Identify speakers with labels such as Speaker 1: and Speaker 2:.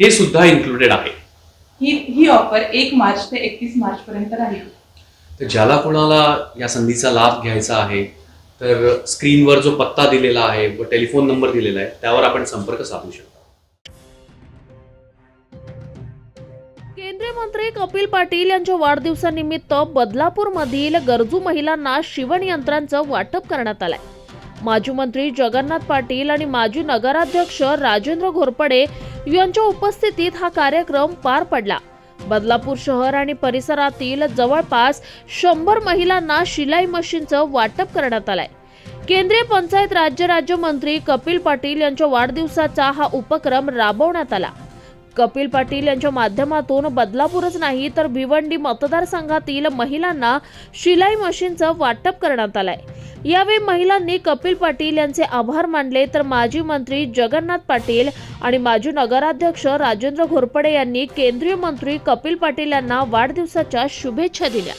Speaker 1: हे सुद्धा इन्क्लुडेड आहे.
Speaker 2: ही ही ऑफर एक मार्च ते एकतीस मार्च पर्यंत राहील.
Speaker 1: तर ज्याला कोणाला या संधीचा लाभ घ्यायचा आहे तर स्क्रीनवर जो पत्ता दिलेला आहे व टेलिफोन नंबर दिलेला आहे त्यावर आपण संपर्क साधू शकता.
Speaker 3: केंद्रीय मंत्री कपिल पाटील यांच्या वाढदिवसानिमित्त बदलापूरमधील गरजू महिलांना शिवणयंत्रांचं वाटप करण्यात आलंय. माजी मंत्री जगन्नाथ पाटील आणि माजी नगराध्यक्ष राजेंद्र घोरपडे यांच्या उपस्थितीत हा कार्यक्रम पार पडला. बदलापूर शहर आणि परिसरातील जवळपास शंभर महिलांना शिलाई मशीनचं वाटप करण्यात आलंय. केंद्रीय पंचायत राज्य राज्यमंत्री कपिल पाटील यांच्या वाढदिवसाचा हा उपक्रम राबवण्यात आला. कपिल पाटील यांच्या माध्यमातून बदलापूरच नाही तर भिवंडी मतदारसंघातील महिलांना शिलाई मशीनचं वाटप करण्यात आलंय. यावेळी महिलांनी कपिल पाटील यांचे आभार मानले. तर माजी मंत्री जगन्नाथ पाटील आणि माजी नगराध्यक्ष राजेंद्र घोरपडे यांनी केंद्रीय मंत्री कपिल पाटील यांना वाढदिवसाच्या शुभेच्छा दिल्या.